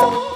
কঙ্খ